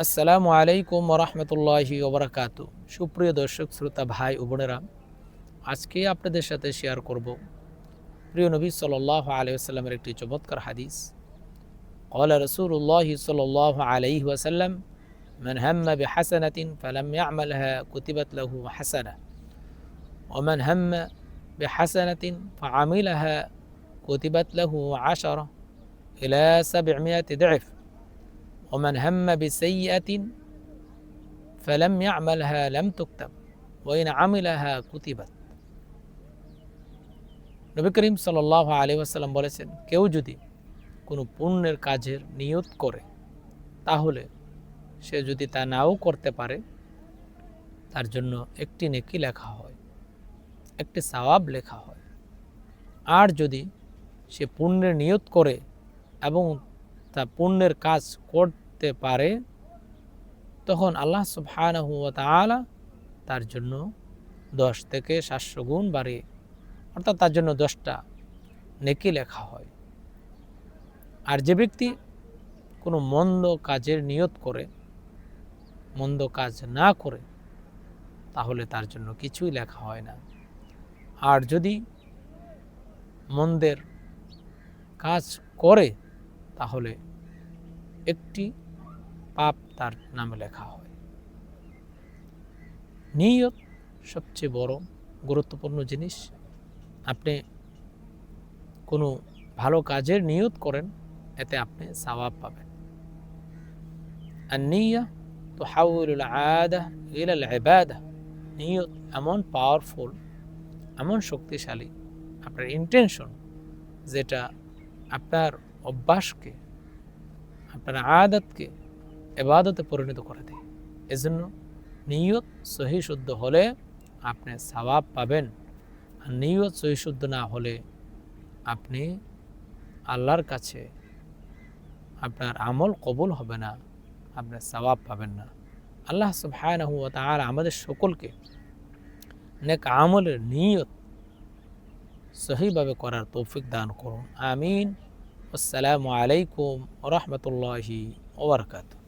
আসসালামু আলাইকুম রহমতুল্লাহি ওবরাকাত সুপ্রিয় দর্শক শ্রোতা ভাই ও বোনেরা আজকে আপনাদের সাথে শেয়ার করব প্রিয় নবী সাল্লাহ আলাইসাল্লামের একটি চমৎকার হাদিস قال رسول الله صلى الله عليه وسلم من هم بحسنة فلم يعملها كتبت له حسنة ومن هم بحسنة فعملها كتبت له عشرة إلى سبعمائة ضعف ওমান হাম্মা বিসাইয়াতিন ফালাম ইয়ামালহা লাম তুকতাব ওয়াইন আমিলাহা কুতিবাত নবী করিম সাল্লাহ আলী আসাল্লাম বলেছেন, কেউ যদি কোনো পুণ্যের কাজের নিয়ত করে, তাহলে সে যদি তা নাও করতে পারে, তার জন্য একটি নেকি লেখা হয়, একটি সওয়াব লেখা হয়। আর যদি সে পুণ্যের নিয়ত করে এবং তা পুণ্যের কাজ করতে পারে, তখন আল্লাহ সুবহানাহু তাআলা তার জন্য দশ থেকে সাতশো গুণ বাড়িয়ে, অর্থাৎ তার জন্য দশটা নেকি লেখা হয়। আর যে ব্যক্তি কোনো মন্দ কাজের নিয়ত করে, মন্দ কাজ না করে, তাহলে তার জন্য কিছুই লেখা হয় না। আর যদি মন্দের কাজ করে, তাহলে একটি পাপ তার নামে লেখা হয়। নিয়ত সবচেয়ে বড় গুরুত্বপূর্ণ জিনিস, আপনি কোনো ভালো কাজের নিয়ত করেন, এতে আপনি সওয়াব পাবেন। আর নিয়া তো হাউল আদা নিয়ত এমন পাওয়ারফুল এমন শক্তিশালী, আপনার ইন্টেনশন যেটা আপনার অভ্যাসকে, আপনার আয়াদতকে এবাদতে পরিণত করে দেয়। এজন্য নিয়ত সহি শুদ্ধ হলে আপনি সওয়াব পাবেন। আর নিয়ত সহি শুদ্ধ না হলে আপনি আল্লাহর কাছে আপনার আমল কবুল হবে না, আপনি সওয়াব পাবেন না। আল্লাহ সুবহানাহু ওয়া তাআলা আমাদের সকলকে নেক আমলের নিয়ত সহিভাবে করার তৌফিক দান করুন। আমিন। আসসালামু আলাইকুম রহমতুল্লাহি ওবরকাতু